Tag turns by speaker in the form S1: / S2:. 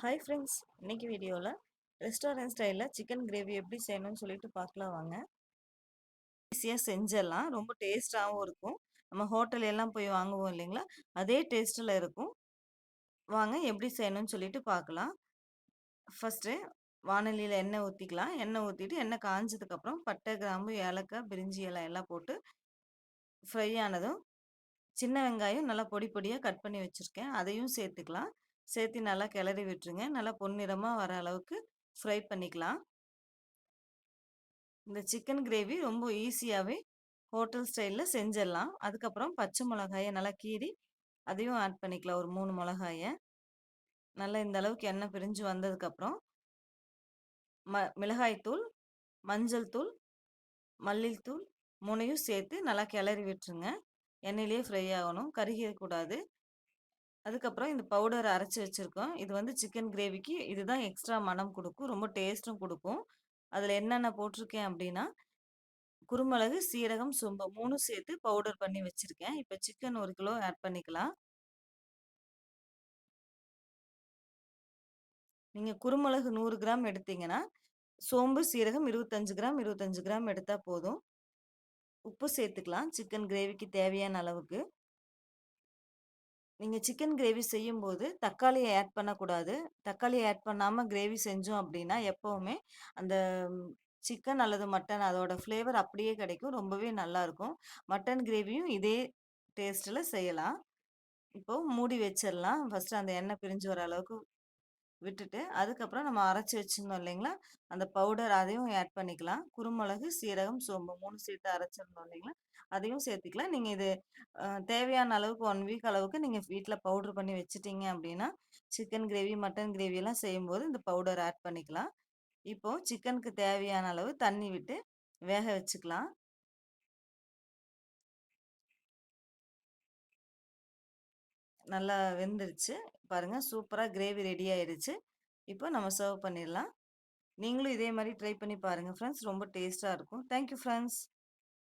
S1: Hi friends இன்னைக்கு வீடியோவில் restaurant ஸ்டைலில் சிக்கன் கிரேவி எப்படி செய்யணும்னு சொல்லிட்டு பார்க்கலாம் வாங்க. ஈஸியாக செஞ்சிடலாம். ரொம்ப டேஸ்ட்டாகவும் இருக்கும். நம்ம ஹோட்டல் எல்லாம் போய் வாங்குவோம் இல்லைங்களா? அதே டேஸ்ட்டில் இருக்கும். வாங்க எப்படி செய்யணும்னு சொல்லிட்டு பார்க்கலாம். ஃபஸ்ட்டு வானொலியில் எண்ணெய் ஊற்றிக்கலாம் எண்ணெய் ஊற்றிட்டு எண்ணெய் காஞ்சதுக்கப்புறம் பட்டை கிராம்பு ஏலக்காய் பிரிஞ்சி இலை எல்லாம் போட்டு ஃப்ரை ஆனதும் சின்ன வெங்காயம் நல்லா பொடி பொடியாக கட் பண்ணி வச்சுருக்கேன். அதையும் சேர்த்துக்கலாம். சேர்த்து நல்லா கிளறி விட்டுருங்க. நல்லா பொன்னிறமாக வர அளவுக்கு ஃப்ரை பண்ணிக்கலாம். இந்த சிக்கன் கிரேவி ரொம்ப ஈஸியாகவே ஹோட்டல் ஸ்டைலில் செஞ்சிடலாம். அதுக்கப்புறம் பச்சை மிளகாயை நல்லா கீறி அதையும் ஆட் பண்ணிக்கலாம். ஒரு மூணு மிளகாயை. நல்லா இந்த அளவுக்கு எண்ணெய் பிரிஞ்சு வந்ததுக்கப்புறம் ம மிளகாய்த்தூள் மஞ்சள் தூள் மல்லித்தூள் மூணையும் சேர்த்து நல்லா கிளறி விட்டுருங்க. எண்ணெயிலே ஃப்ரை ஆகணும். கருகிடக்கூடாது. அதுக்கப்புறம் இந்த பவுடர் அரைச்சி வச்சுருக்கோம். இது வந்து சிக்கன் கிரேவிக்கு இதுதான் எக்ஸ்ட்ரா மனம் கொடுக்கும். ரொம்ப டேஸ்ட்டும் கொடுக்கும். அதில் என்னென்ன போட்டிருக்கேன் அப்படின்னா குருமிளகு சீரகம் சோம்பு மூணும் சேர்த்து பவுடர் பண்ணி வச்சுருக்கேன். இப்போ சிக்கன் ஒரு கிலோ ஆட் பண்ணிக்கலாம். நீங்கள் குருமிளகு நூறு கிராம் எடுத்தீங்கன்னா சோம்பு சீரகம் இருபத்தஞ்சு கிராம் இருபத்தஞ்சு கிராம் எடுத்தால் போதும். உப்பு சேர்த்துக்கலாம். சிக்கன் கிரேவிக்கு தேவையான அளவுக்கு. நீங்கள் சிக்கன் கிரேவி செய்யும்போது தக்காளியை ஆட் பண்ணக்கூடாது. தக்காளியை ஆட் பண்ணாமல் கிரேவி செஞ்சோம் அப்படின்னா எப்போவுமே அந்த சிக்கன் அல்லது மட்டன் அதோட ஃப்ளேவர் அப்படியே கிடைக்கும். ரொம்பவே நல்லாயிருக்கும். மட்டன் கிரேவியும் இதே டேஸ்ட்டில் செய்யலாம். இப்போது மூடி வச்சிடலாம் ஃபஸ்ட்டு அந்த எண்ணெய் பிரிஞ்சு வர அளவுக்கு விட்டுட்டு அதுக்கப்புறம் நம்ம அரைச்சி வச்சுருந்தோம் இல்லைங்களா? அந்த பவுடர் அதையும் ஆட் பண்ணிக்கலாம். குருமிளகு சீரகம் சோம்பு மூணு சேர்த்து அரைச்சிருந்தோம் இல்லைங்களா? அதையும் சேர்த்துக்கலாம். நீங்கள் இது தேவையான அளவுக்கு ஒன் வீக் அளவுக்கு நீங்கள் வீட்டில் பவுடர் பண்ணி வச்சுட்டீங்க அப்படின்னா சிக்கன் கிரேவி மட்டன் கிரேவி எல்லாம் செய்யும்போது இந்த பவுடர் ஆட் பண்ணிக்கலாம். இப்போது சிக்கனுக்கு தேவையான அளவு தண்ணி விட்டு வேக வச்சுக்கலாம். நல்லா வெந்துருச்சு. பாருங்கள் சூப்பராக கிரேவி ரெடி ஆயிடுச்சு இப்போ நம்ம சர்வ் பண்ணிடலாம். நீங்களும் இதே மாதிரி ட்ரை பண்ணி பாருங்கள் ஃப்ரெண்ட்ஸ் ரொம்ப டேஸ்ட்டாக இருக்கும். Thank you friends